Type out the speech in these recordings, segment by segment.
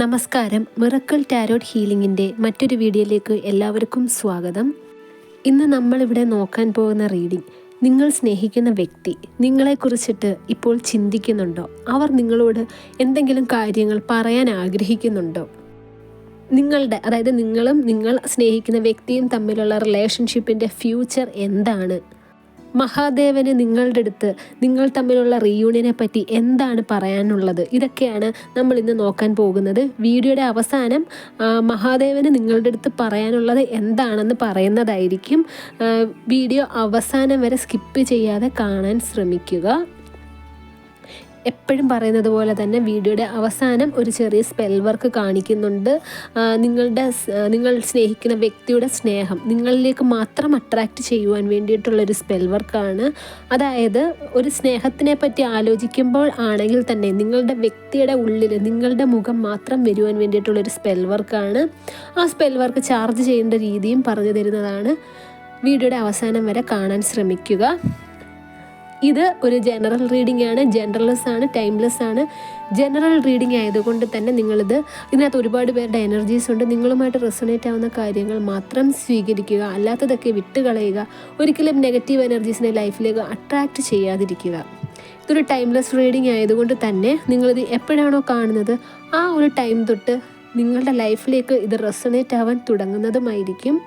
നമസ്കാരം. Miracle tarot ഹീലിംഗിന്റെ മറ്റൊരു വീഡിയോയിലേക്ക് എല്ലാവർക്കും സ്വാഗതം. ഇന്ന് നമ്മളിവിടെ നോക്കാൻ പോകുന്ന റീഡിംഗ് നിങ്ങൾ സ്നേഹിക്കുന്ന വ്യക്തി നിങ്ങളെക്കുറിച്ചിട്ട് ഇപ്പോൾ ചിന്തിക്കുന്നുണ്ടോ? അവർ നിങ്ങളോട് എന്തെങ്കിലും കാര്യങ്ങൾ പറയാൻ ആഗ്രഹിക്കുന്നുണ്ടോ? നിങ്ങളുടെ അതായത് നിങ്ങളും നിങ്ങൾ സ്നേഹിക്കുന്ന വ്യക്തിയും തമ്മിലുള്ള റിലേഷൻഷിപ്പിന്റെ ഫ്യൂച്ചർ എന്താണ്? മഹാദേവന് നിങ്ങളുടെ അടുത്ത് നിങ്ങൾ തമ്മിലുള്ള റീയൂണിയനെ പറ്റി എന്താണ് പറയാനുള്ളത്? ഇതൊക്കെയാണ് നമ്മൾ ഇന്ന് നോക്കാൻ പോകുന്നത്. വീഡിയോയുടെ അവസാനം മഹാദേവന് നിങ്ങളുടെ അടുത്ത് പറയാനുള്ളത് എന്താണെന്ന് പറയുന്നതായിരിക്കും. വീഡിയോ അവസാനം വരെ സ്കിപ്പ് ചെയ്യാതെ കാണാൻ ശ്രമിക്കുക. എപ്പോഴും പറയുന്നത് പോലെ തന്നെ വീഡിയോയുടെ അവസാനം ഒരു ചെറിയ സ്പെൽ വർക്ക് കാണിക്കുന്നുണ്ട്. നിങ്ങളുടെ നിങ്ങൾ സ്നേഹിക്കുന്ന വ്യക്തിയുടെ സ്നേഹം നിങ്ങളിലേക്ക് മാത്രം അട്രാക്റ്റ് ചെയ്യുവാൻ വേണ്ടിയിട്ടുള്ളൊരു സ്പെൽ വർക്കാണ് അതായത് ഒരു സ്നേഹത്തിനെ പറ്റി ആലോചിക്കുമ്പോൾ ആണെങ്കിൽ തന്നെ നിങ്ങളുടെ വ്യക്തിയുടെ ഉള്ളിൽ നിങ്ങളുടെ മുഖം മാത്രം വരുവാൻ വേണ്ടിയിട്ടുള്ളൊരു സ്പെൽ വർക്കാണ് ആ സ്പെൽ വർക്ക് ചാർജ് ചെയ്യേണ്ട രീതിയും പറഞ്ഞു തരുന്നതാണ്. വീഡിയോയുടെ അവസാനം വരെ കാണാൻ ശ്രമിക്കുക. ഇത് ഒരു ജനറൽ റീഡിംഗ് ആണ് ജനറൽലെസ് ആണ് ടൈംലെസ് ആണ്. ജനറൽ റീഡിംഗ് ആയതുകൊണ്ട് തന്നെ നിങ്ങളിത് ഇതിനകത്ത് ഒരുപാട് പേരുടെ എനർജീസ് ഉണ്ട്. നിങ്ങളുമായിട്ട് റെസണേറ്റ് ആവുന്ന കാര്യങ്ങൾ മാത്രം സ്വീകരിക്കുക അല്ലാത്തതൊക്കെ വിട്ടുകളയുക ഒരിക്കലും നെഗറ്റീവ് എനർജീസിനെ ലൈഫിലേക്ക് അട്രാക്റ്റ് ചെയ്യാതിരിക്കുക. ഇതൊരു ടൈംലെസ് റീഡിംഗ് ആയതുകൊണ്ട് തന്നെ നിങ്ങളിത് എപ്പോഴാണോ കാണുന്നത് ആ ഒരു ടൈം തൊട്ട് നിങ്ങളുടെ ലൈഫിലേക്ക് ഇത് റെസണേറ്റ് ആവാൻ തുടങ്ങുന്നതുമായിരിക്കും.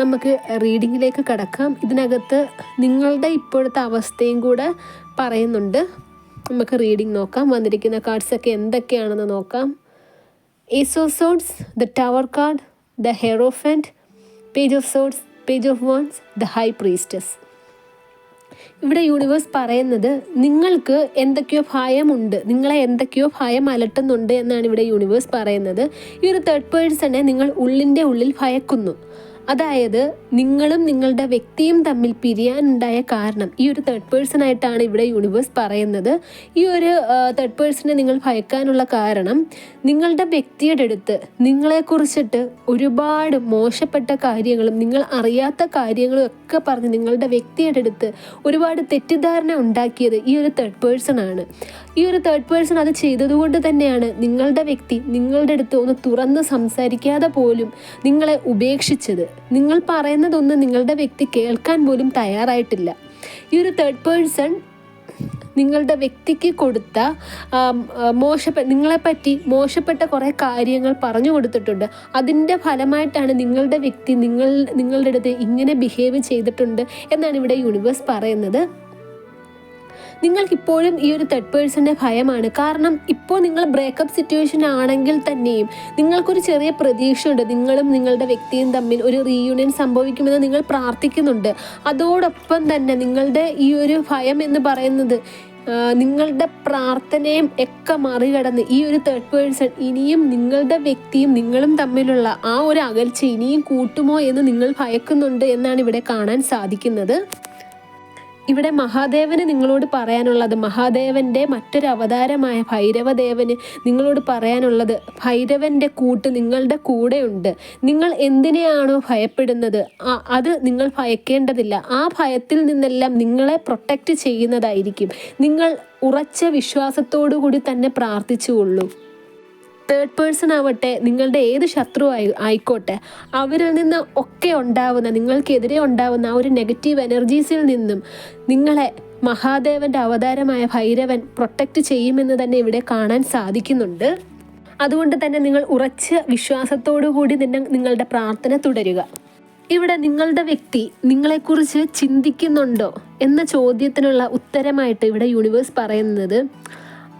നമുക്ക് റീഡിങ്ങിലേക്ക് കടക്കാം. ഇതിനകത്ത് നിങ്ങളുടെ ഇപ്പോഴത്തെ അവസ്ഥയും കൂടെ പറയുന്നുണ്ട്. നമുക്ക് റീഡിംഗ് നോക്കാം. വന്നിരിക്കുന്ന കാർഡ്സൊക്കെ എന്തൊക്കെയാണെന്ന് നോക്കാം. Ace of swords the tower card the hierophant page of swords page of wands the high priestess ഇവിടെ യൂണിവേഴ്സ് പറയുന്നത് നിങ്ങൾക്ക് എന്തൊക്കെയോ ഭയമുണ്ട്. നിങ്ങളെ എന്തൊക്കെയോ ഭയം അലട്ടുന്നുണ്ട് എന്നാണ് ഇവിടെ യൂണിവേഴ്സ് പറയുന്നത്. ഈ ഒരു തേർഡ് പേഴ്സണെ നിങ്ങൾ ഉള്ളിന്റെ ഉള്ളിൽ ഭയക്കുന്നു. അതായത് നിങ്ങളും നിങ്ങളുടെ വ്യക്തിയും തമ്മിൽ പിരിയാനുണ്ടായ കാരണം. ഈ ഒരു തേർഡ് പേഴ്സൺ ആയിട്ടാണ് ഇവിടെ യൂണിവേഴ്സ് പറയുന്നത്. ഈ ഒരു തേർഡ് പേഴ്സണെ നിങ്ങൾ ഭയക്കാനുള്ള കാരണം നിങ്ങളുടെ വ്യക്തിയുടെ അടുത്ത് നിങ്ങളെക്കുറിച്ചിട്ട് ഒരുപാട് മോശപ്പെട്ട കാര്യങ്ങളും നിങ്ങൾ അറിയാത്ത കാര്യങ്ങളും ഒക്കെ പറഞ്ഞ് നിങ്ങളുടെ വ്യക്തിയുടെ അടുത്ത് ഒരുപാട് തെറ്റിദ്ധാരണ ഉണ്ടാക്കിയത് ഈ ഒരു തേർഡ് പേഴ്സൺ ആണ്. ഈ ഒരു തേർഡ് പേഴ്സൺ അത് ചെയ്തതുകൊണ്ട് തന്നെയാണ് നിങ്ങളുടെ വ്യക്തി നിങ്ങളുടെ അടുത്ത് ഒന്ന് തുറന്ന് സംസാരിക്കാതെ പോലും നിങ്ങളെ ഉപേക്ഷിച്ചത്. നിങ്ങൾ പറയുന്നതൊന്നും നിങ്ങളുടെ വ്യക്തി കേൾക്കാൻ പോലും തയ്യാറായിട്ടില്ല. ഈ ഒരു തേർഡ് പേഴ്സൺ നിങ്ങളുടെ വ്യക്തിക്ക് കൊടുത്ത ആം, ആ, മോശപ്പെ നിങ്ങളെപ്പറ്റി മോശപ്പെട്ട കുറേ കാര്യങ്ങൾ പറഞ്ഞു കൊടുത്തിട്ടുണ്ട്. അതിന്റെ ഫലമായിട്ടാണ് നിങ്ങളുടെ വ്യക്തി നിങ്ങൾ നിങ്ങളുടെ അടുത്ത് ഇങ്ങനെ ബിഹേവ് ചെയ്തിട്ടുണ്ട് എന്നാണ് ഇവിടെ യൂണിവേഴ്സ് പറയുന്നത്. നിങ്ങൾക്കിപ്പോഴും ഈ ഒരു തേർഡ് പേഴ്സണിന്റെ ഭയമാണ്. കാരണം ഇപ്പോൾ നിങ്ങൾ ബ്രേക്കപ്പ് സിറ്റുവേഷൻ ആണെങ്കിൽ തന്നെയും നിങ്ങൾക്കൊരു ചെറിയ പ്രതീക്ഷയുണ്ട്. നിങ്ങളും നിങ്ങളുടെ വ്യക്തിയും തമ്മിൽ ഒരു റീയൂണിയൻ സംഭവിക്കുമെന്ന് നിങ്ങൾ പ്രാർത്ഥിക്കുന്നുണ്ട്. അതോടൊപ്പം തന്നെ നിങ്ങളുടെ ഈ ഒരു ഭയം എന്ന് പറയുന്നത് നിങ്ങളുടെ പ്രാർത്ഥനയും ഒക്കെ മറികടന്ന് ഈ ഒരു തേർഡ് പേഴ്സൺ ഇനിയും നിങ്ങളുടെ വ്യക്തിയും നിങ്ങളും തമ്മിലുള്ള ആ ഒരു അകൽച്ച ഇനിയും കൂട്ടുമോ എന്ന് നിങ്ങൾ ഭയക്കുന്നുണ്ട് എന്നാണ് ഇവിടെ കാണാൻ സാധിക്കുന്നത്. ഇവിടെ മഹാദേവന് നിങ്ങളോട് പറയാനുള്ളത് മഹാദേവന്റെ മറ്റൊരു അവതാരമായ ഭൈരവദേവന് നിങ്ങളോട് പറയാനുള്ളത് ഭൈരവന്റെ കൂട്ട് നിങ്ങളുടെ കൂടെയുണ്ട്. നിങ്ങൾ എന്തിനെയാണോ ഭയപ്പെടുന്നത്? അത് നിങ്ങൾ ഭയക്കേണ്ടതില്ല. ആ ഭയത്തിൽ നിന്നെല്ലാം നിങ്ങളെ പ്രൊട്ടക്റ്റ് ചെയ്യുന്നതായിരിക്കും. നിങ്ങൾ ഉറച്ച വിശ്വാസത്തോടു കൂടി തന്നെ പ്രാർത്ഥിച്ചുകൊള്ളൂ. തേർഡ് പേഴ്സൺ ആവട്ടെ നിങ്ങളുടെ ഏത് ശത്രു ആയി ആയിക്കോട്ടെ അവരിൽ നിന്ന് ഒക്കെ ഉണ്ടാവുന്ന നിങ്ങൾക്കെതിരെ ഉണ്ടാവുന്ന ആ ഒരു നെഗറ്റീവ് എനർജീസിൽ നിന്നും നിങ്ങളെ മഹാദേവന്റെ അവതാരമായ ഭൈരവൻ പ്രൊട്ടക്റ്റ് ചെയ്യുമെന്ന് തന്നെ ഇവിടെ കാണാൻ സാധിക്കുന്നുണ്ട്. അതുകൊണ്ട് തന്നെ നിങ്ങൾ ഉറച്ച വിശ്വാസത്തോടു കൂടി നിന്നെ നിങ്ങളുടെ പ്രാർത്ഥന തുടരുക. ഇവിടെ നിങ്ങളുടെ വ്യക്തി നിങ്ങളെക്കുറിച്ച് ചിന്തിക്കുന്നുണ്ടോ എന്ന ചോദ്യത്തിനുള്ള ഉത്തരമായിട്ട് ഇവിടെ യൂണിവേഴ്സ് പറയുന്നത്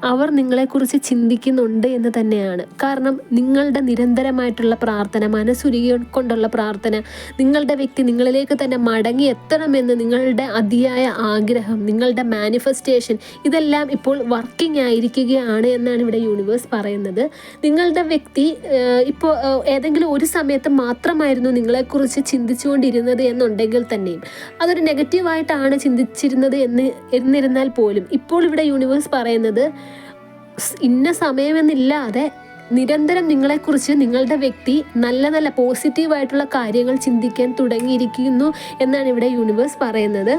അവർ നിങ്ങളെക്കുറിച്ച് ചിന്തിക്കുന്നുണ്ട് എന്ന് തന്നെയാണ്. കാരണം നിങ്ങളുടെ നിരന്തരമായിട്ടുള്ള പ്രാർത്ഥന മനസ്സുരുകി കൊണ്ടുള്ള പ്രാർത്ഥന നിങ്ങളുടെ വ്യക്തി നിങ്ങളിലേക്ക് തന്നെ മടങ്ങി എത്തണമെന്ന് നിങ്ങളുടെ അതിയായ ആഗ്രഹം നിങ്ങളുടെ മാനിഫെസ്റ്റേഷൻ ഇതെല്ലാം ഇപ്പോൾ വർക്കിംഗ് ആയിരിക്കുകയാണ് എന്നാണ് ഇവിടെ യൂണിവേഴ്സ് പറയുന്നത്. നിങ്ങളുടെ വ്യക്തി ഇപ്പോൾ ഏതെങ്കിലും ഒരു സമയത്ത് മാത്രമായിരുന്നു നിങ്ങളെക്കുറിച്ച് ചിന്തിച്ചുകൊണ്ടിരുന്നത് എന്നുണ്ടെങ്കിൽ തന്നെയും അതൊരു നെഗറ്റീവായിട്ടാണ് ചിന്തിച്ചിരുന്നത് എന്ന് എന്നിരുന്നാൽ പോലും ഇപ്പോൾ ഇവിടെ യൂണിവേഴ്സ് പറയുന്നത് ഇന്ന സമയമെന്നില്ലാതെ നിരന്തരം നിങ്ങളെക്കുറിച്ച് നിങ്ങളുടെ വ്യക്തി നല്ല നല്ല പോസിറ്റീവായിട്ടുള്ള കാര്യങ്ങൾ ചിന്തിക്കാൻ തുടങ്ങിയിരിക്കുന്നു എന്നാണ് ഇവിടെ യൂണിവേഴ്സ് പറയുന്നത്.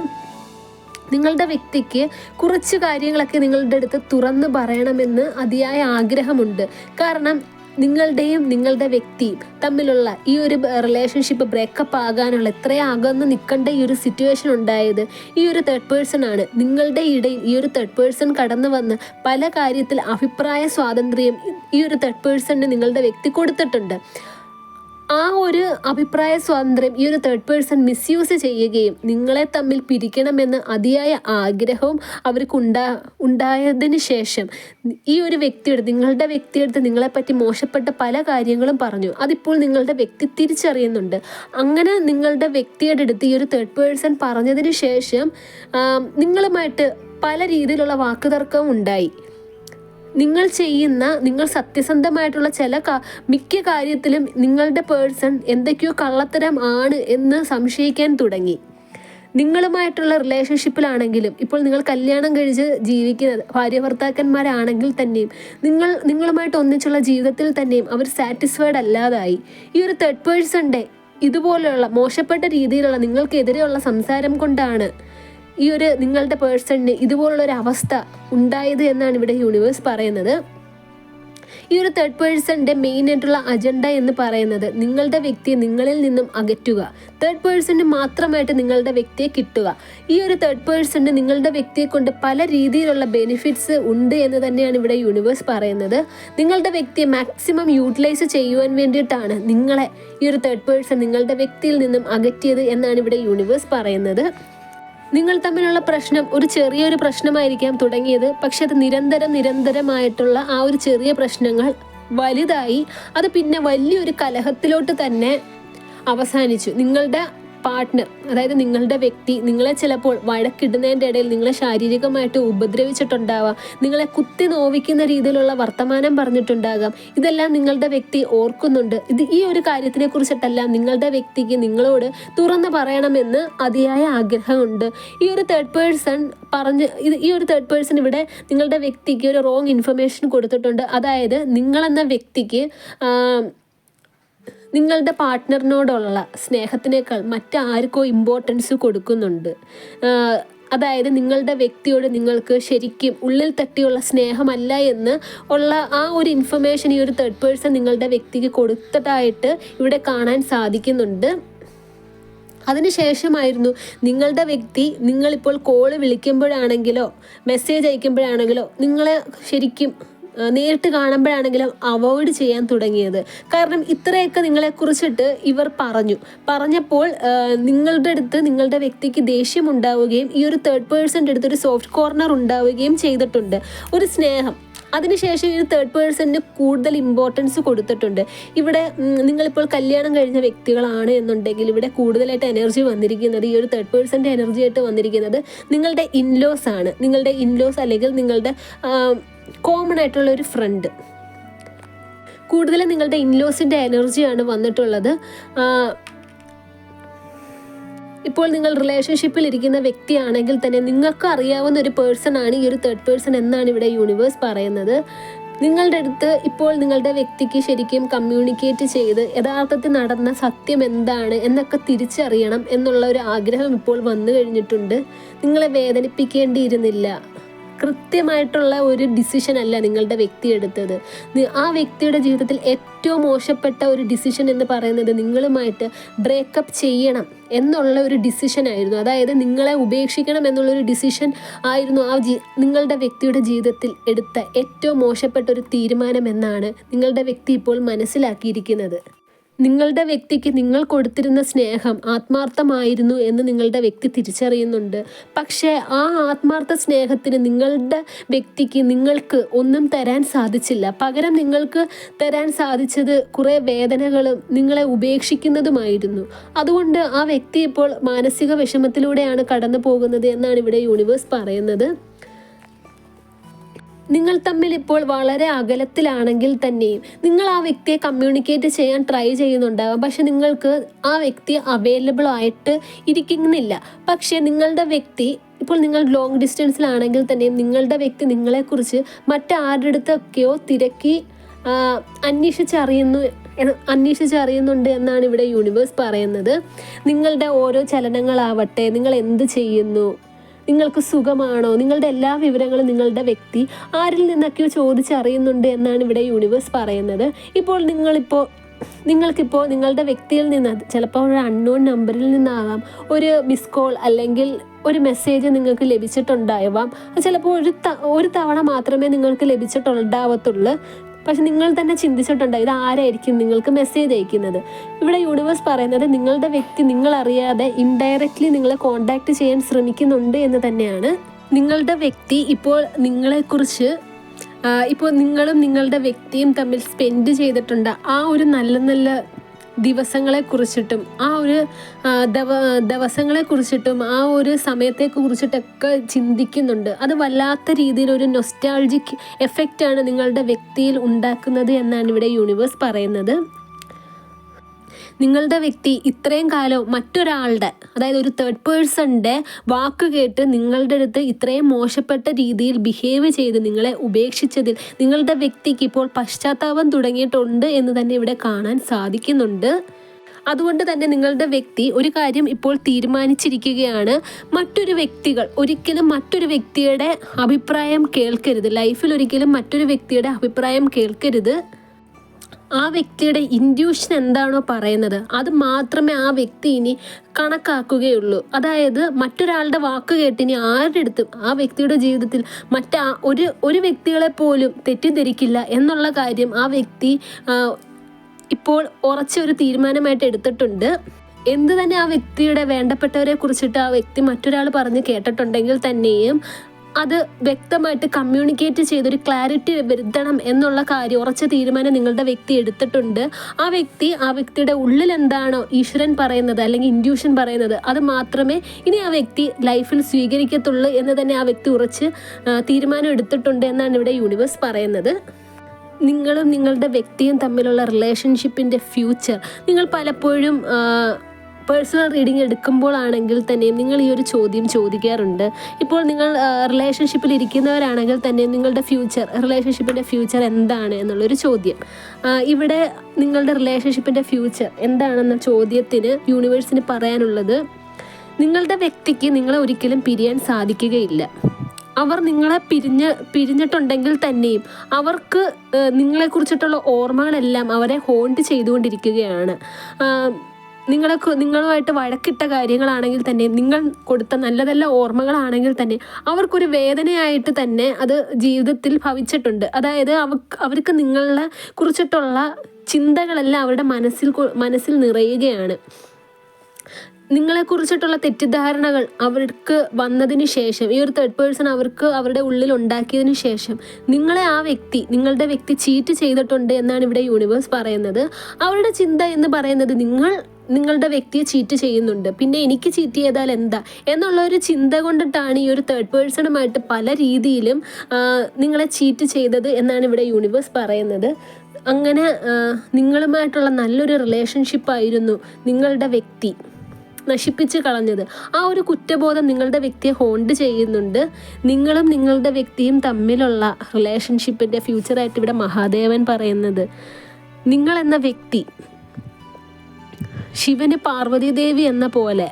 നിങ്ങളുടെ വ്യക്തിക്ക് കുറച്ച് കാര്യങ്ങളൊക്കെ നിങ്ങളുടെ അടുത്ത് തുറന്ന് പറയണമെന്ന് അതിയായ ആഗ്രഹമുണ്ട്. കാരണം നിങ്ങളുടെയും നിങ്ങളുടെ വ്യക്തിയും തമ്മിലുള്ള ഈ ഒരു റിലേഷൻഷിപ്പ് ബ്രേക്കപ്പ് ആകാനുള്ള ഇത്രയും അകന്ന് നിൽക്കേണ്ട ഈ ഒരു സിറ്റുവേഷൻ ഉണ്ടായത് ഈ ഒരു തേർഡ് പേഴ്സൺ ആണ്. നിങ്ങളുടെ ഇടയിൽ ഈ ഒരു തേർഡ് പേഴ്സൺ കടന്നു വന്ന് പല കാര്യത്തിൽ അഭിപ്രായ സ്വാതന്ത്ര്യം ഈ ഒരു തേർഡ് പേഴ്സണിന് നിങ്ങളുടെ വ്യക്തി കൊടുത്തിട്ടുണ്ട്. ആ ഒരു അഭിപ്രായ സ്വാതന്ത്ര്യം ഈ ഒരു തേർഡ് പേഴ്സൺ മിസ്യൂസ് ചെയ്യുകയും നിങ്ങളെ തമ്മിൽ പിരിക്കണമെന്ന് അതിയായ ആഗ്രഹവും അവർക്ക് ഉണ്ടാ ഉണ്ടായതിന് ശേഷം ഈ ഒരു വ്യക്തിയുടെ നിങ്ങളുടെ വ്യക്തിയെടുത്ത് നിങ്ങളെപ്പറ്റി മോശപ്പെട്ട പല കാര്യങ്ങളും പറഞ്ഞു. അതിപ്പോൾ നിങ്ങളുടെ വ്യക്തി തിരിച്ചറിയുന്നുണ്ട്. അങ്ങനെ നിങ്ങളുടെ വ്യക്തിയുടെ അടുത്ത് ഈ ഒരു തേർഡ് പേഴ്സൺ പറഞ്ഞതിന് ശേഷം നിങ്ങളുമായിട്ട് പല രീതിയിലുള്ള വാക്കുതർക്കവും ഉണ്ടായി. നിങ്ങൾ ചെയ്യുന്ന നിങ്ങൾ സത്യസന്ധമായിട്ടുള്ള ചില മിക്ക കാര്യത്തിലും നിങ്ങളുടെ പേഴ്സൺ എന്തൊക്കെയോ കള്ളത്തരം ആണ് എന്ന് സംശയിക്കാൻ തുടങ്ങി. നിങ്ങളുമായിട്ടുള്ള റിലേഷൻഷിപ്പിലാണെങ്കിലും ഇപ്പോൾ നിങ്ങൾ കല്യാണം കഴിച്ച് ജീവിക്കുന്ന ഭാര്യ ഭർത്താക്കന്മാരാണെങ്കിൽ തന്നെയും നിങ്ങൾ നിങ്ങളുമായിട്ട് ഒന്നിച്ചുള്ള ജീവിതത്തിൽ തന്നെയും അവർ സാറ്റിസ്ഫൈഡ് അല്ലാതായി. ഈ ഒരു തേർഡ് പേഴ്സണിന്റെ ഇതുപോലെയുള്ള മോശപ്പെട്ട രീതിയിലുള്ള നിങ്ങൾക്കെതിരെയുള്ള സംസാരം കൊണ്ടാണ് ഈ ഒരു നിങ്ങളുടെ പേഴ്സണിന് ഇതുപോലുള്ള ഒരു അവസ്ഥ ഉണ്ടായത് എന്നാണ് ഇവിടെ യൂണിവേഴ്സ് പറയുന്നത്. ഈ ഒരു തേർഡ് പേഴ്സണിന്റെ മെയിൻ ആയിട്ടുള്ള അജണ്ട എന്ന് പറയുന്നത് നിങ്ങളുടെ വ്യക്തിയെ നിങ്ങളിൽ നിന്നും അകറ്റുക. തേർഡ് പേഴ്സണിന് മാത്രമായിട്ട് നിങ്ങളുടെ വ്യക്തിയെ കിട്ടുക. ഈ ഒരു തേർഡ് പേഴ്സണിന് നിങ്ങളുടെ വ്യക്തിയെ കൊണ്ട് പല രീതിയിലുള്ള ബെനിഫിറ്റ്സ് ഉണ്ട് എന്ന് തന്നെയാണ് ഇവിടെ യൂണിവേഴ്സ് പറയുന്നത്. നിങ്ങളുടെ വ്യക്തിയെ മാക്സിമം യൂട്ടിലൈസ് ചെയ്യുവാൻ വേണ്ടിയിട്ടാണ് നിങ്ങളെ ഈ ഒരു തേർഡ് പേഴ്സൺ നിങ്ങളുടെ വ്യക്തിയിൽ നിന്നും അകറ്റിയത് എന്നാണ് ഇവിടെ യൂണിവേഴ്സ് പറയുന്നത്. നിങ്ങൾ തമ്മിലുള്ള പ്രശ്നം ഒരു ചെറിയൊരു പ്രശ്നമായിരിക്കാം തുടങ്ങിയത്. പക്ഷെ അത് നിരന്തരം നിരന്തരമായിട്ടുള്ള ആ ഒരു ചെറിയ പ്രശ്നങ്ങൾ വലുതായി അത് പിന്നെ വലിയൊരു കലഹത്തിലോട്ട് തന്നെ അവസാനിച്ചു. നിങ്ങളുടെ പാർട്ട്ണർ അതായത് നിങ്ങളുടെ വ്യക്തി നിങ്ങളെ ചിലപ്പോൾ വഴക്കിടുന്നതിന്റെ ഇടയിൽ നിങ്ങളെ ശാരീരികമായിട്ട് ഉപദ്രവിച്ചിട്ടുണ്ടാവാം. നിങ്ങളെ കുത്തി നോവിക്കുന്ന രീതിയിലുള്ള വർത്തമാനം പറഞ്ഞിട്ടുണ്ടാകാം. ഇതെല്ലാം നിങ്ങളുടെ വ്യക്തി ഓർക്കുന്നുണ്ട്. ഇത് ഈ ഒരു കാര്യത്തിനെ കുറിച്ചിട്ടെല്ലാം നിങ്ങളുടെ വ്യക്തിക്ക് നിങ്ങളോട് തുറന്ന് പറയണമെന്ന് അതിയായ ആഗ്രഹമുണ്ട്. ഈ ഒരു തേർഡ് പേഴ്സൺ പറഞ്ഞ് ഇത് ഈ ഒരു തേർഡ് പേഴ്സൺ ഇവിടെ നിങ്ങളുടെ വ്യക്തിക്ക് ഒരു റോങ് ഇൻഫർമേഷൻ കൊടുത്തിട്ടുണ്ട്. അതായത് നിങ്ങളെന്ന വ്യക്തിക്ക് നിങ്ങളുടെ പാർട്ട്ണറിനോടുള്ള സ്നേഹത്തിനേക്കാൾ മറ്റാർക്കോ ഇമ്പോർട്ടൻസ് കൊടുക്കുന്നുണ്ട്. അതായത് നിങ്ങളുടെ വ്യക്തിയോട് നിങ്ങൾക്ക് ശരിക്കും ഉള്ളിൽ തട്ടിയുള്ള സ്നേഹമല്ല എന്ന് ഉള്ള ആ ഒരു ഇൻഫർമേഷൻ ഈ ഒരു തേർഡ് പേഴ്സൺ നിങ്ങളുടെ വ്യക്തിക്ക് കൊടുത്തതായിട്ട് ഇവിടെ കാണാൻ സാധിക്കുന്നുണ്ട്. അതിനുശേഷമായിരുന്നു നിങ്ങളുടെ വ്യക്തി നിങ്ങളിപ്പോൾ കോൾ വിളിക്കുമ്പോഴാണെങ്കിലോ മെസ്സേജ് അയക്കുമ്പോഴാണെങ്കിലോ നിങ്ങളെ ശരിക്കും നേരിട്ട് കാണുമ്പോഴാണെങ്കിലും അവോയ്ഡ് ചെയ്യാൻ തുടങ്ങിയത്. കാരണം ഇത്രയൊക്കെ നിങ്ങളെക്കുറിച്ചിട്ട് ഇവർ പറഞ്ഞു. പറഞ്ഞപ്പോൾ നിങ്ങളുടെ അടുത്ത് നിങ്ങളുടെ വ്യക്തിക്ക് ദേഷ്യം ഉണ്ടാവുകയും ഈ ഒരു തേർഡ് പേഴ്സന്റെ അടുത്ത് ഒരു സോഫ്റ്റ് കോർണർ ഉണ്ടാവുകയും ചെയ്തിട്ടുണ്ട്. ഒരു സ്നേഹം. അതിനുശേഷം ഈ തേർഡ് പേഴ്സണിന് കൂടുതൽ ഇമ്പോർട്ടൻസ് കൊടുത്തിട്ടുണ്ട്. ഇവിടെ നിങ്ങളിപ്പോൾ കല്യാണം കഴിഞ്ഞ വ്യക്തികളാണ് എന്നുണ്ടെങ്കിൽ ഇവിടെ കൂടുതലായിട്ട് എനർജി വന്നിരിക്കുന്നത് ഈ ഒരു തേർഡ് പേഴ്സന്റെ എനർജി ആയിട്ട് വന്നിരിക്കുന്നത് നിങ്ങളുടെ ഇൻലോസ് ആണ്. നിങ്ങളുടെ ഇൻലോസ് അല്ലെങ്കിൽ നിങ്ങളുടെ കോമൺ ആയിട്ടുള്ള ഒരു ഫ്രണ്ട് കൂടുതലും നിങ്ങളുടെ ഇൻലോസിന്റെ എനർജിയാണ് വന്നിട്ടുള്ളത്. ഇപ്പോൾ നിങ്ങൾ റിലേഷൻഷിപ്പിൽ ഇരിക്കുന്ന വ്യക്തിയാണെങ്കിൽ തന്നെ നിങ്ങൾക്ക് അറിയാവുന്ന ഒരു പേഴ്സൺ ആണ് ഈ ഒരു തേർഡ് പേഴ്സൺ എന്നാണ് ഇവിടെ യൂണിവേഴ്സ് പറയുന്നത്. നിങ്ങളുടെ അടുത്ത് ഇപ്പോൾ നിങ്ങളുടെ വ്യക്തിക്ക് ശരിക്കും കമ്മ്യൂണിക്കേറ്റ് ചെയ്ത് യഥാർത്ഥത്തിൽ നടന്ന സത്യം എന്താണ് എന്നൊക്കെ തിരിച്ചറിയണം എന്നുള്ള ഒരു ആഗ്രഹം ഇപ്പോൾ വന്നു കഴിഞ്ഞിട്ടുണ്ട്. നിങ്ങളെ വേദനിപ്പിക്കേണ്ടിയിരുന്നില്ല. കൃത്യമായിട്ടുള്ള ഒരു ഡിസിഷൻ അല്ല നിങ്ങളുടെ വ്യക്തി എടുത്തത്. ആ വ്യക്തിയുടെ ജീവിതത്തിൽ ഏറ്റവും മോശപ്പെട്ട ഒരു ഡിസിഷൻ എന്ന് പറയുന്നത് നിങ്ങളുമായിട്ട് ബ്രേക്കപ്പ് ചെയ്യണം എന്നുള്ള ഒരു ഡിസിഷൻ ആയിരുന്നു. അതായത് നിങ്ങളെ ഉപേക്ഷിക്കണം എന്നുള്ളൊരു ഡിസിഷൻ ആയിരുന്നു ആ ജീ നിങ്ങളുടെ വ്യക്തിയുടെ ജീവിതത്തിൽ എടുത്ത ഏറ്റവും മോശപ്പെട്ട ഒരു തീരുമാനം എന്നാണ് നിങ്ങളുടെ വ്യക്തി ഇപ്പോൾ മനസ്സിലാക്കിയിരിക്കുന്നത്. നിങ്ങളുടെ വ്യക്തിക്ക് നിങ്ങൾ കൊടുത്തിരുന്ന സ്നേഹം ആത്മാർത്ഥമായിരുന്നു എന്ന് നിങ്ങളുടെ വ്യക്തി തിരിച്ചറിയുന്നുണ്ട്. പക്ഷേ ആ ആത്മാർത്ഥ സ്നേഹത്തിന് നിങ്ങളുടെ വ്യക്തിക്ക് നിങ്ങൾക്ക് ഒന്നും തരാൻ സാധിച്ചില്ല. പകരം നിങ്ങൾക്ക് തരാൻ സാധിച്ചത് കുറേ വേദനകളും നിങ്ങളെ ഉപേക്ഷിക്കുന്നതുമായിരുന്നു. അതുകൊണ്ട് ആ വ്യക്തി ഇപ്പോൾ മാനസിക വിഷമത്തിലൂടെയാണ് കടന്നു പോകുന്നത് എന്നാണ് ഇവിടെ യൂണിവേഴ്സ് പറയുന്നത്. നിങ്ങൾ തമ്മിൽ ഇപ്പോൾ വളരെ അകലത്തിലാണെങ്കിൽ തന്നെയും നിങ്ങൾ ആ വ്യക്തിയെ കമ്മ്യൂണിക്കേറ്റ് ചെയ്യാൻ ട്രൈ ചെയ്യുന്നുണ്ടാകാം പക്ഷെ നിങ്ങൾക്ക് ആ വ്യക്തി അവൈലബിൾ ആയിട്ട് ഇരിക്കുന്നില്ല. പക്ഷെ നിങ്ങളുടെ വ്യക്തി ഇപ്പോൾ നിങ്ങൾ ലോങ് ഡിസ്റ്റൻസിലാണെങ്കിൽ തന്നെയും നിങ്ങളുടെ വ്യക്തി നിങ്ങളെക്കുറിച്ച് മറ്റാരുടെ അടുത്തൊക്കെയോ തിരക്കി അന്വേഷിച്ചറിയുന്നു അന്വേഷിച്ചറിയുന്നുണ്ട് എന്നാണ് ഇവിടെ യൂണിവേഴ്സ് പറയുന്നത്. നിങ്ങളുടെ ഓരോ ചലനങ്ങളാവട്ടെ നിങ്ങൾ എന്ത് ചെയ്യുന്നു? നിങ്ങൾക്ക് സുഖമാണോ? നിങ്ങളുടെ എല്ലാ വിവരങ്ങളും നിങ്ങളുടെ വ്യക്തി ആരിൽ നിന്നൊക്കെയോ ചോദിച്ചറിയുന്നുണ്ട് എന്നാണ് ഇവിടെ യൂണിവേഴ്സ് പറയുന്നത്. ഇപ്പോൾ നിങ്ങളിപ്പോൾ നിങ്ങൾക്കിപ്പോൾ നിങ്ങളുടെ വ്യക്തിയിൽ നിന്ന് ചിലപ്പോൾ ഒരു അൺനോൺ നമ്പറിൽ നിന്നാകാം ഒരു മിസ് കോൾ അല്ലെങ്കിൽ ഒരു മെസ്സേജ് നിങ്ങൾക്ക് ലഭിച്ചിട്ടുണ്ടാവാം. ചിലപ്പോൾ ഒരു ഒരു തവണ മാത്രമേ നിങ്ങൾക്ക് ലഭിച്ചിട്ടുണ്ടാവത്തുള്ളൂ. പക്ഷെ നിങ്ങൾ തന്നെ ചിന്തിച്ചിട്ടുണ്ട് ഇത് ആരായിരിക്കും നിങ്ങൾക്ക് മെസ്സേജ് അയക്കുന്നത്? ഇവിടെ യൂണിവേഴ്സ് പറയുന്നത് നിങ്ങളുടെ വ്യക്തി നിങ്ങൾ അറിയാതെ ഇൻഡയറക്റ്റ്ലി നിങ്ങളെ കോണ്ടാക്ട് ചെയ്യാൻ ശ്രമിക്കുന്നുണ്ട് എന്ന് തന്നെയാണ്. നിങ്ങളുടെ വ്യക്തി ഇപ്പോൾ നിങ്ങളെക്കുറിച്ച് ഇപ്പോൾ നിങ്ങളും നിങ്ങളുടെ വ്യക്തിയും തമ്മിൽ സ്പെൻഡ് ചെയ്തിട്ടുണ്ട്. ആ ഒരു നല്ല നല്ല ദിവസങ്ങളെ കുറിച്ചിട്ടും ആ ഒരു ദവ ദിവസങ്ങളെ കുറിച്ചിട്ടും ആ ഒരു സമയത്തെ കുറിച്ചിട്ടൊക്കെ ചിന്തിക്കുന്നുണ്ട്. അത് വല്ലാത്ത രീതിയിൽ ഒരു നൊസ്റ്റാൾജിക് എഫക്റ്റാണ് നിങ്ങളുടെ വ്യക്തിയിൽ ഉണ്ടാക്കുന്നത് എന്നാണ് ഇവിടെ യൂണിവേഴ്സ് പറയുന്നത്. നിങ്ങളുടെ വ്യക്തി ഇത്രയും കാലം മറ്റൊരാളുടെ അതായത് ഒരു തേർഡ് പേഴ്സണിന്റെ വാക്ക് കേട്ട് നിങ്ങളുടെ അടുത്ത് ഇത്രയും മോശപ്പെട്ട രീതിയിൽ ബിഹേവ് ചെയ്ത് നിങ്ങളെ ഉപേക്ഷിച്ചതിൽ നിങ്ങളുടെ വ്യക്തിക്ക് ഇപ്പോൾ പശ്ചാത്താപം തുടങ്ങിയിട്ടുണ്ട് എന്ന് തന്നെ ഇവിടെ കാണാൻ സാധിക്കുന്നുണ്ട്. അതുകൊണ്ട് തന്നെ നിങ്ങളുടെ വ്യക്തി ഒരു കാര്യം ഇപ്പോൾ തീരുമാനിച്ചിരിക്കുകയാണ്. മറ്റൊരു വ്യക്തികൾ ഒരിക്കലും മറ്റൊരു വ്യക്തിയുടെ അഭിപ്രായം കേൾക്കരുത്. ലൈഫിൽ ഒരിക്കലും മറ്റൊരു വ്യക്തിയുടെ അഭിപ്രായം കേൾക്കരുത്. ആ വ്യക്തിയുടെ ഇൻഡ്യൂഷൻ എന്താണോ പറയുന്നത് അത് മാത്രമേ ആ വ്യക്തി ഇനി കണക്കാക്കുകയുള്ളൂ. അതായത് മറ്റൊരാളുടെ വാക്ക് കേട്ട് ഇനി ആരുടെ അടുത്തും ആ വ്യക്തിയുടെ ജീവിതത്തിൽ മറ്റാ ഒരു ഒരു വ്യക്തികളെ പോലും തെറ്റിദ്ധരിക്കില്ല എന്നുള്ള കാര്യം ആ വ്യക്തി ഇപ്പോൾ ഉറച്ച ഒരു തീരുമാനമായിട്ട് എടുത്തിട്ടുണ്ട്. എന്ത് തന്നെ ആ വ്യക്തിയുടെ വേണ്ടപ്പെട്ടവരെ കുറിച്ചിട്ട് ആ വ്യക്തി മറ്റൊരാൾ പറഞ്ഞ് കേട്ടിട്ടുണ്ടെങ്കിൽ തന്നെയും അത് വ്യക്തമായിട്ട് കമ്മ്യൂണിക്കേറ്റ് ചെയ്തൊരു ക്ലാരിറ്റി വരുത്തണം എന്നുള്ള കാര്യം ഉറച്ച തീരുമാനം നിങ്ങളുടെ വ്യക്തി എടുത്തിട്ടുണ്ട്. ആ വ്യക്തി ആ വ്യക്തിയുടെ ഉള്ളിൽ എന്താണോ ഈശ്വരൻ പറയുന്നത് അല്ലെങ്കിൽ ഇൻഡ്യൂഷൻ പറയുന്നത് അത് മാത്രമേ ഇനി ആ വ്യക്തി ലൈഫിൽ സ്വീകരിക്കത്തുള്ളൂ എന്ന് തന്നെ ആ വ്യക്തി ഉറച്ച് തീരുമാനം എടുത്തിട്ടുണ്ട് എന്നാണ് ഇവിടെ യൂണിവേഴ്സ് പറയുന്നത്. നിങ്ങളും നിങ്ങളുടെ വ്യക്തിയും തമ്മിലുള്ള റിലേഷൻഷിപ്പിന്റെ ഫ്യൂച്ചർ നിങ്ങൾ പലപ്പോഴും പേഴ്സണൽ റീഡിംഗ് എടുക്കുമ്പോഴാണെങ്കിൽ തന്നെയും നിങ്ങൾ ഈ ഒരു ചോദ്യം ചോദിക്കാറുണ്ട്. ഇപ്പോൾ നിങ്ങൾ റിലേഷൻഷിപ്പിൽ ഇരിക്കുന്നവരാണെങ്കിൽ തന്നെ നിങ്ങളുടെ ഫ്യൂച്ചർ റിലേഷൻഷിപ്പിന്റെ ഫ്യൂച്ചർ എന്താണ് എന്നുള്ളൊരു ചോദ്യം. ഇവിടെ നിങ്ങളുടെ റിലേഷൻഷിപ്പിന്റെ ഫ്യൂച്ചർ എന്താണെന്ന ചോദ്യത്തിന് യൂണിവേഴ്സിന് പറയാനുള്ളത് നിങ്ങളുടെ വ്യക്തിക്ക് നിങ്ങളെ ഒരിക്കലും പിരിയാൻ സാധിക്കുകയില്ല. അവർ നിങ്ങളെ പിരിഞ്ഞ് പിരിഞ്ഞിട്ടുണ്ടെങ്കിൽ തന്നെയും അവർക്ക് നിങ്ങളെക്കുറിച്ചിട്ടുള്ള ഓർമ്മകളെല്ലാം അവരെ ഹോൾഡ് ചെയ്തുകൊണ്ടിരിക്കുകയാണ്. നിങ്ങളെ നിങ്ങളുമായിട്ട് വഴക്കിട്ട കാര്യങ്ങളാണെങ്കിൽ തന്നെ നിങ്ങൾ കൊടുത്ത നല്ല നല്ല ഓർമ്മകളാണെങ്കിൽ തന്നെ അവർക്കൊരു വേദനയായിട്ട് തന്നെ അത് ജീവിതത്തിൽ ഭവിച്ചിട്ടുണ്ട്. അതായത് അവർക്ക് നിങ്ങളെ കുറിച്ചിട്ടുള്ള ചിന്തകളെല്ലാം അവരുടെ മനസ്സിൽ മനസ്സിൽ നിറയുകയാണ്. നിങ്ങളെക്കുറിച്ചിട്ടുള്ള തെറ്റിദ്ധാരണകൾ അവർക്ക് വന്നതിന് ശേഷം ഈ ഒരു തേർഡ് പേഴ്സൺ അവർക്ക് അവരുടെ ഉള്ളിൽ ഉണ്ടാക്കിയതിന് ശേഷം നിങ്ങളെ ആ വ്യക്തി നിങ്ങളുടെ വ്യക്തി ചീറ്റ് ചെയ്തിട്ടുണ്ട് എന്നാണ് ഇവിടെ യൂണിവേഴ്സ് പറയുന്നത്. അവരുടെ ചിന്ത എന്ന് പറയുന്നത് നിങ്ങൾ നിങ്ങളുടെ വ്യക്തിയെ ചീറ്റ് ചെയ്യുന്നുണ്ട്. പിന്നെ എനിക്ക് ചീറ്റ് ചെയ്താൽ എന്താ? എന്നുള്ള ഒരു ചിന്ത കൊണ്ടിട്ടാണ് ഈ ഒരു തേർഡ് പേഴ്സണുമായിട്ട് പല രീതിയിലും നിങ്ങളെ ചീറ്റ് ചെയ്തത് എന്നാണ് ഇവിടെ യൂണിവേഴ്സ് പറയുന്നത്. അങ്ങനെ നിങ്ങളുമായിട്ടുള്ള നല്ലൊരു റിലേഷൻഷിപ്പായിരുന്നു നിങ്ങളുടെ വ്യക്തി നശിപ്പിച്ച് കളഞ്ഞത്. ആ ഒരു കുറ്റബോധം നിങ്ങളുടെ വ്യക്തിയെ ഹോണ്ട് ചെയ്യുന്നുണ്ട്. നിങ്ങളും നിങ്ങളുടെ വ്യക്തിയും തമ്മിലുള്ള റിലേഷൻഷിപ്പിന്റെ ഫ്യൂച്ചറായിട്ട് ഇവിടെ മഹാദേവൻ പറയുന്നത്. നിങ്ങൾ എന്ന വ്യക്തി ശിവന് പാർവതീദേവി എന്ന പോലെ.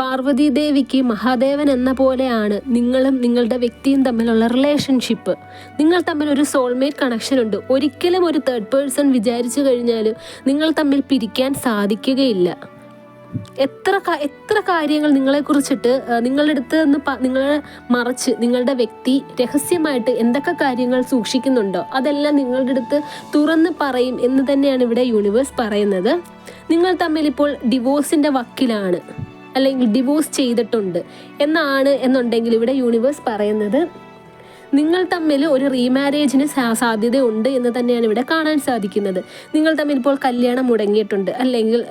പാർവതീദേവിക്ക് മഹാദേവൻ എന്ന പോലെയാണ് നിങ്ങളും നിങ്ങളുടെ വ്യക്തിയും തമ്മിലുള്ള റിലേഷൻഷിപ്പ് നിങ്ങൾ തമ്മിൽ ഒരു സോൾമേറ്റ് കണക്ഷൻ ഉണ്ട്. ഒരിക്കലും ഒരു തേർഡ് പേഴ്സൺ വിചാരിച്ചു കഴിഞ്ഞാൽ നിങ്ങൾ തമ്മിൽ പിരിക്കാൻ സാധിക്കുകയില്ല. എത്ര എത്ര കാര്യങ്ങൾ നിങ്ങളെക്കുറിച്ചിട്ട് നിങ്ങളുടെ അടുത്ത് നിന്ന് നിങ്ങളെ മറച്ച് നിങ്ങളുടെ വ്യക്തി രഹസ്യമായിട്ട് എന്തൊക്കെ കാര്യങ്ങൾ സൂക്ഷിക്കുന്നുണ്ടോ അതെല്ലാം നിങ്ങളുടെ അടുത്ത് തുറന്ന് പറയും എന്ന് തന്നെയാണ് ഇവിടെ യൂണിവേഴ്സ് പറയുന്നത്. നിങ്ങൾ തമ്മിൽ ഇപ്പോൾ ഡിവോഴ്സിന്റെ വക്കിലാണ് അല്ലെങ്കിൽ ഡിവോഴ്സ് ചെയ്തിട്ടുണ്ട് എന്നാണ് എന്നുണ്ടെങ്കിൽ ഇവിടെ യൂണിവേഴ്സ് പറയുന്നത്. നിങ്ങൾ തമ്മിൽ ഒരു റീമാരേജിന് സാധ്യതയുണ്ട് എന്ന് തന്നെയാണ് ഇവിടെ കാണാൻ സാധിക്കുന്നത്. നിങ്ങൾ തമ്മിൽ ഇപ്പോൾ കല്യാണം മുടങ്ങിയിട്ടുണ്ട് അല്ലെങ്കിൽ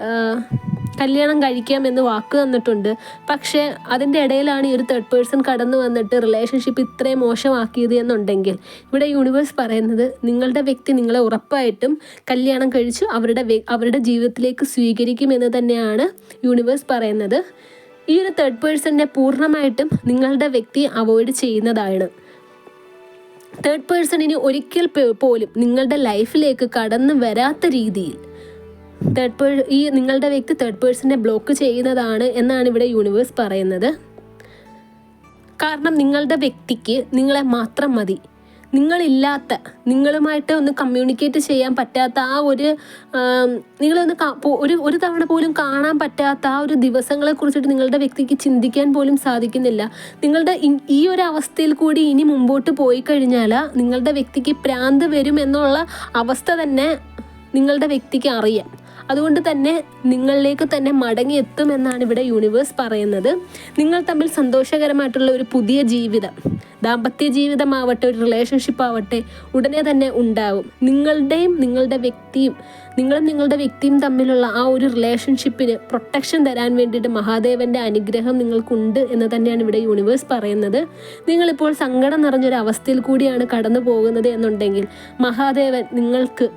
കല്യാണം കഴിക്കാം എന്ന് വാക്ക് തന്നിട്ടുണ്ട്. പക്ഷേ അതിന്റെ ഇടയിലാണ് ഈ ഒരു തേർഡ് പേഴ്സൺ കടന്നു വന്നിട്ട് റിലേഷൻഷിപ്പ് ഇത്രയും മോശമാക്കിയത് എന്നുണ്ടെങ്കിൽ ഇവിടെ യൂണിവേഴ്സ് പറയുന്നത് നിങ്ങളുടെ വ്യക്തി നിങ്ങളെ ഉറപ്പായിട്ടും കല്യാണം കഴിച്ചു അവരുടെ അവരുടെ ജീവിതത്തിലേക്ക് സ്വീകരിക്കുമെന്ന് തന്നെയാണ് യൂണിവേഴ്സ് പറയുന്നത്. ഈ ഒരു തേർഡ് പേഴ്സണിനെ പൂർണമായിട്ടും നിങ്ങളുടെ വ്യക്തി അവോയ്ഡ് ചെയ്യുന്നതാണ്. തേർഡ് പേഴ്സണിന് ഒരിക്കൽ പോലും നിങ്ങളുടെ ലൈഫിലേക്ക് കടന്നു വരാത്ത രീതിയിൽ തേർഡ് പേഴ് ഈ നിങ്ങളുടെ വ്യക്തി തേർഡ് പേഴ്സണെ ബ്ലോക്ക് ചെയ്യുന്നതാണ് എന്നാണ് ഇവിടെ യൂണിവേഴ്സ് പറയുന്നത്. കാരണം നിങ്ങളുടെ വ്യക്തിക്ക് നിങ്ങളെ മാത്രം മതി. നിങ്ങളില്ലാത്ത നിങ്ങളുമായിട്ട് ഒന്ന് കമ്മ്യൂണിക്കേറ്റ് ചെയ്യാൻ പറ്റാത്ത ആ ഒരു നിങ്ങളൊന്ന് ഒരു ഒരു തവണ പോലും കാണാൻ പറ്റാത്ത ആ ഒരു ദിവസങ്ങളെ കുറിച്ചിട്ട് നിങ്ങളുടെ വ്യക്തിക്ക് ചിന്തിക്കാൻ പോലും സാധിക്കുന്നില്ല. നിങ്ങളുടെ ഈ ഒരു അവസ്ഥയിൽ കൂടി ഇനി മുമ്പോട്ട് പോയി കഴിഞ്ഞാൽ നിങ്ങളുടെ വ്യക്തിക്ക് പ്രാന്ത് വരും എന്നുള്ള അവസ്ഥ തന്നെ നിങ്ങളുടെ വ്യക്തിക്ക് അറിയാം. അതുകൊണ്ട് തന്നെ നിങ്ങളിലേക്ക് തന്നെ മടങ്ങി എത്തുമെന്നാണ് ഇവിടെ യൂണിവേഴ്സ് പറയുന്നത്. നിങ്ങൾ തമ്മിൽ സന്തോഷകരമായിട്ടുള്ള ഒരു പുതിയ ജീവിതം ദാമ്പത്യ ജീവിതമാവട്ടെ ഒരു റിലേഷൻഷിപ്പ് ആവട്ടെ ഉടനെ തന്നെ ഉണ്ടാവും. നിങ്ങളുടെയും നിങ്ങളുടെ വ്യക്തിയും നിങ്ങളും നിങ്ങളുടെ വ്യക്തിയും തമ്മിലുള്ള ആ ഒരു റിലേഷൻഷിപ്പിന് പ്രൊട്ടക്ഷൻ തരാൻ വേണ്ടിയിട്ട് മഹാദേവന്റെ അനുഗ്രഹം നിങ്ങൾക്കുണ്ട് എന്ന് തന്നെയാണ് ഇവിടെ യൂണിവേഴ്സ് പറയുന്നത്. നിങ്ങളിപ്പോൾ സങ്കടം നിറഞ്ഞൊരു അവസ്ഥയിൽ കൂടിയാണ് കടന്നു പോകുന്നത് എന്നുണ്ടെങ്കിൽ മഹാദേവൻ നിങ്ങൾക്ക്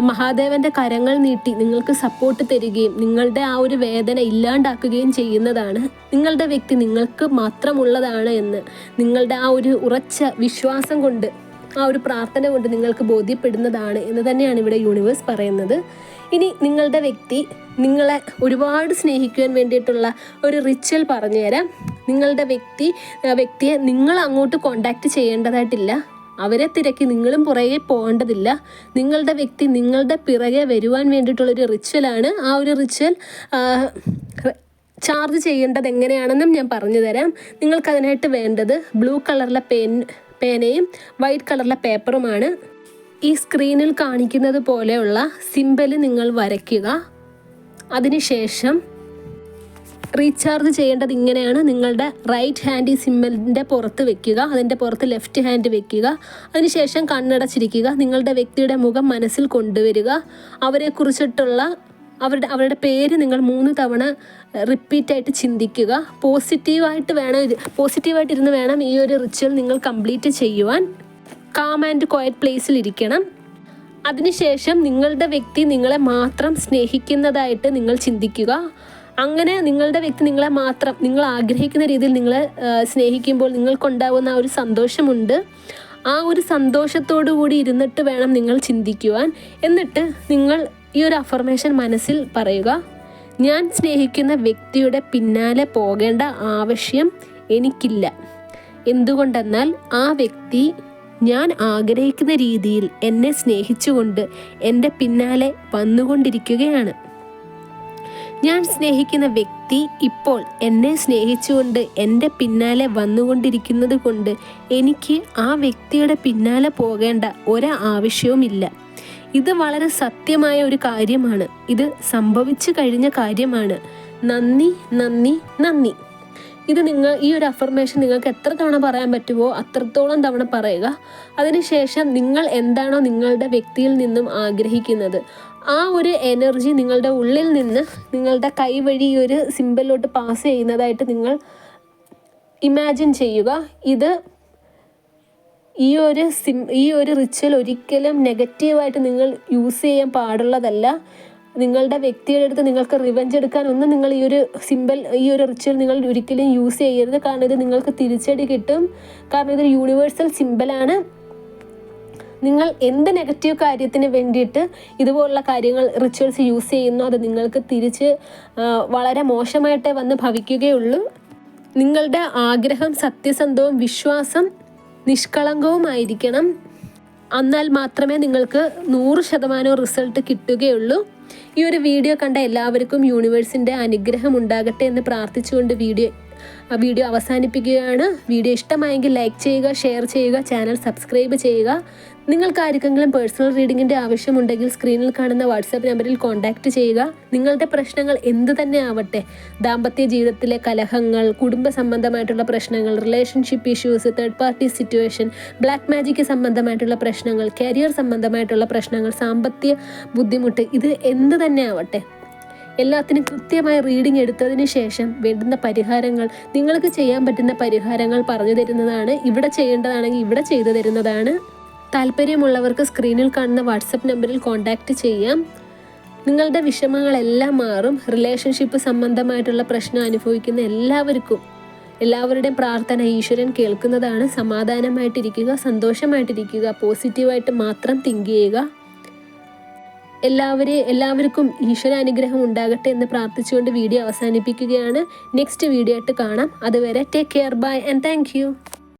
മഹാദേവന്റെ കരങ്ങൾ നീട്ടി നിങ്ങൾക്ക് സപ്പോർട്ട് തരികയും നിങ്ങളുടെ ആ ഒരു വേദന ഇല്ലാണ്ടാക്കുകയും ചെയ്യുന്നതാണ്. നിങ്ങളുടെ വ്യക്തി നിങ്ങൾക്ക് മാത്രമുള്ളതാണ് എന്ന് നിങ്ങളുടെ ആ ഒരു ഉറച്ച വിശ്വാസം കൊണ്ട് ആ ഒരു പ്രാർത്ഥന കൊണ്ട് നിങ്ങൾക്ക് ബോധ്യപ്പെടുന്നതാണ് എന്ന് തന്നെയാണ് ഇവിടെ യൂണിവേഴ്സ് പറയുന്നത്. ഇനി നിങ്ങളുടെ വ്യക്തി നിങ്ങളെ ഒരുപാട് സ്നേഹിക്കുവാൻ വേണ്ടിയിട്ടുള്ള ഒരു റിച്വൽ പറഞ്ഞുതരാം. നിങ്ങളുടെ വ്യക്തി വ്യക്തിയെ നിങ്ങൾ അങ്ങോട്ട് കോണ്ടാക്ട് ചെയ്യേണ്ടതായിട്ടില്ല. അവരെ തിരക്കി നിങ്ങളും പുറകെ പോകേണ്ടതില്ല. നിങ്ങളുടെ വ്യക്തി നിങ്ങളുടെ പിറകെ വരുവാൻ വേണ്ടിയിട്ടുള്ളൊരു റിച്വലാണ് ആ ഒരു റിച്വൽ ചാർജ് ചെയ്യേണ്ടത് എങ്ങനെയാണെന്നും ഞാൻ പറഞ്ഞു തരാം. നിങ്ങൾക്കതിനായിട്ട് വേണ്ടത് ബ്ലൂ കളറിലെ പേൻ പേനയും വൈറ്റ് കളറിലെ പേപ്പറുമാണ് ഈ സ്ക്രീനിൽ കാണിക്കുന്നത് പോലെയുള്ള സിമ്പൽ നിങ്ങൾ വരയ്ക്കുക. അതിനുശേഷം റീചാർജ് ചെയ്യേണ്ടത് ഇങ്ങനെയാണ്. നിങ്ങളുടെ റൈറ്റ് ഹാൻഡ് ഈ സിമ്മലിന്റെ പുറത്ത് വെക്കുക അതിന്റെ പുറത്ത് ലെഫ്റ്റ് ഹാൻഡ് വെക്കുക അതിനുശേഷം കണ്ണടച്ചിരിക്കുക നിങ്ങളുടെ വ്യക്തിയുടെ മുഖം മനസ്സിൽ കൊണ്ടുവരിക. അവരെക്കുറിച്ചിട്ടുള്ള അവരുടെ അവരുടെ പേര് നിങ്ങൾ മൂന്ന് തവണ റിപ്പീറ്റായിട്ട് ചിന്തിക്കുക. പോസിറ്റീവായിട്ട് വേണം പോസിറ്റീവായിട്ട് ഇരുന്ന് വേണം ഈ ഒരു റിച്വൽ നിങ്ങൾ കംപ്ലീറ്റ് ചെയ്യുവാൻ. കാം ആൻഡ് ക്വയറ്റ് പ്ലേസിൽ ഇരിക്കണം. അതിനുശേഷം നിങ്ങളുടെ വ്യക്തി നിങ്ങളെ മാത്രം സ്നേഹിക്കുന്നതായിട്ട് നിങ്ങൾ ചിന്തിക്കുക. അങ്ങനെ നിങ്ങളുടെ വ്യക്തി നിങ്ങളെ മാത്രം നിങ്ങൾ ആഗ്രഹിക്കുന്ന രീതിയിൽ നിങ്ങളെ സ്നേഹിക്കുമ്പോൾ നിങ്ങൾക്കുണ്ടാവുന്ന ആ ഒരു സന്തോഷമുണ്ട്. ആ ഒരു സന്തോഷത്തോടു കൂടി ഇരുന്നിട്ട് വേണം നിങ്ങൾ ചിന്തിക്കുവാൻ. എന്നിട്ട് നിങ്ങൾ ഈ ഒരു അഫർമേഷൻ മനസ്സിൽ പറയുക ഞാൻ സ്നേഹിക്കുന്ന വ്യക്തിയുടെ പിന്നാലെ പോകേണ്ട ആവശ്യം എനിക്കില്ല. എന്തുകൊണ്ടെന്നാൽ ആ വ്യക്തി ഞാൻ ആഗ്രഹിക്കുന്ന രീതിയിൽ എന്നെ സ്നേഹിച്ചുകൊണ്ട് എന്റെ പിന്നാലെ വന്നുകൊണ്ടിരിക്കുകയാണ്. ഞാൻ സ്നേഹിക്കുന്ന വ്യക്തി ഇപ്പോൾ എന്നെ സ്നേഹിച്ചുകൊണ്ട് എന്റെ പിന്നാലെ വന്നുകൊണ്ടിരിക്കുന്നത് കൊണ്ട് എനിക്ക് ആ വ്യക്തിയുടെ പിന്നാലെ പോകേണ്ട ഒരാവശ്യവുമില്ല. ഇത് വളരെ സത്യമായ ഒരു കാര്യമാണ്. ഇത് സംഭവിച്ചു കഴിഞ്ഞ കാര്യമാണ്. നന്ദി നന്ദി നന്ദി. ഇത് നിങ്ങൾ ഈ ഒരു അഫർമേഷൻ നിങ്ങൾക്ക് എത്ര തവണ പറയാൻ പറ്റുമോ അത്രത്തോളം തവണ പറയുക. അതിനുശേഷം നിങ്ങൾ എന്താണോ നിങ്ങളുടെ വ്യക്തിയിൽ നിന്നും ആഗ്രഹിക്കുന്നത്. ആ ഒരു എനർജി നിങ്ങളുടെ ഉള്ളിൽ നിന്ന് നിങ്ങളുടെ കൈ വഴി ഈ ഒരു സിമ്പിളിലോട്ട് പാസ് ചെയ്യുന്നതായിട്ട് നിങ്ങൾ ഇമാജിൻ ചെയ്യുക. ഇത് ഈ ഒരു സിം ഈ ഒരു റിച്വൽ ഒരിക്കലും നെഗറ്റീവായിട്ട് നിങ്ങൾ യൂസ് ചെയ്യാൻ പാടുള്ളതല്ല. നിങ്ങളുടെ വ്യക്തിയുടെ അടുത്ത് നിങ്ങൾക്ക് റിവെഞ്ച് എടുക്കാൻ ഒന്നും നിങ്ങൾ ഈ ഒരു സിമ്പിൾ ഈ ഒരു റിച്വൽ നിങ്ങൾ ഒരിക്കലും യൂസ് ചെയ്യരുത്. കാരണം ഇത് നിങ്ങൾക്ക് തിരിച്ചടി കിട്ടും. കാരണം ഇതൊരു യൂണിവേഴ്സൽ സിമ്പിളാണ് നിങ്ങൾ എന്ത് നെഗറ്റീവ് കാര്യത്തിന് വേണ്ടിയിട്ട് ഇതുപോലുള്ള കാര്യങ്ങൾ റിച്വൽസ് യൂസ് ചെയ്യുന്നു അത് നിങ്ങൾക്ക് തിരിച്ച് വളരെ മോശമായിട്ടേ വന്ന് ഭവിക്കുകയുള്ളൂ. നിങ്ങളുടെ ആഗ്രഹം സത്യസന്ധവും വിശ്വാസം നിഷ്കളങ്കവുമായിരിക്കണം. എന്നാൽ മാത്രമേ നിങ്ങൾക്ക് നൂറ് ശതമാനം റിസൾട്ട് കിട്ടുകയുള്ളൂ. ഈ ഒരു വീഡിയോ കണ്ട എല്ലാവർക്കും യൂണിവേഴ്സിന്റെ അനുഗ്രഹം ഉണ്ടാകട്ടെ എന്ന് പ്രാർത്ഥിച്ചുകൊണ്ട് വീഡിയോ വീഡിയോ അവസാനിപ്പിക്കുകയാണ്. വീഡിയോ ഇഷ്ടമായെങ്കിൽ ലൈക്ക് ചെയ്യുക ഷെയർ ചെയ്യുക ചാനൽ സബ്സ്ക്രൈബ് ചെയ്യുക. നിങ്ങൾക്ക് ആർക്കെങ്കിലും പേഴ്സണൽ റീഡിങ്ങിന്റെ ആവശ്യമുണ്ടെങ്കിൽ സ്ക്രീനിൽ കാണുന്ന വാട്സാപ്പ് നമ്പറിൽ കോൺടാക്റ്റ് ചെയ്യുക. നിങ്ങളുടെ പ്രശ്നങ്ങൾ എന്ത് തന്നെ ആവട്ടെ ദാമ്പത്യ ജീവിതത്തിലെ കലഹങ്ങൾ കുടുംബ സംബന്ധമായിട്ടുള്ള പ്രശ്നങ്ങൾ relationship issues third party situation black magic സംബന്ധമായിട്ടുള്ള പ്രശ്നങ്ങൾ കരിയർ സംബന്ധമായിട്ടുള്ള പ്രശ്നങ്ങൾ സാമ്പത്തിക ബുദ്ധിമുട്ട് ഇത് എന്ത് തന്നെ ആവട്ടെ എല്ലാത്തിനും കൃത്യമായ റീഡിംഗ് എടുത്തതിന് ശേഷം വേണ്ടുന്ന പരിഹാരങ്ങൾ നിങ്ങൾക്ക് ചെയ്യാൻ പറ്റുന്ന പരിഹാരങ്ങൾ പറഞ്ഞു തരുന്നതാണ് ഇവിടെ ചെയ്യേണ്ടതാണെങ്കിൽ ഇവിടെ ചെയ്തു തരുന്നതാണ്. താല്പര്യമുള്ളവർക്ക് സ്ക്രീനിൽ കാണുന്ന വാട്സപ്പ് നമ്പറിൽ കോൺടാക്റ്റ് ചെയ്യാം. നിങ്ങളുടെ വിഷമങ്ങളെല്ലാം മാറും. റിലേഷൻഷിപ്പ് സംബന്ധമായിട്ടുള്ള പ്രശ്നം അനുഭവിക്കുന്ന എല്ലാവർക്കും എല്ലാവരുടെയും പ്രാർത്ഥന ഈശ്വരൻ കേൾക്കുന്നതാണ്. സമാധാനമായിട്ടിരിക്കുക സന്തോഷമായിട്ടിരിക്കുക പോസിറ്റീവായിട്ട് മാത്രം തിങ്ക് ചെയ്യുക. എല്ലാവരെയും എല്ലാവർക്കും ഈശ്വര അനുഗ്രഹം ഉണ്ടാകട്ടെ എന്ന് പ്രാർത്ഥിച്ചുകൊണ്ട് വീഡിയോ അവസാനിപ്പിക്കുകയാണ്. നെക്സ്റ്റ് വീഡിയോ ആയിട്ട് കാണാം. അതുവരെ take care bye and thank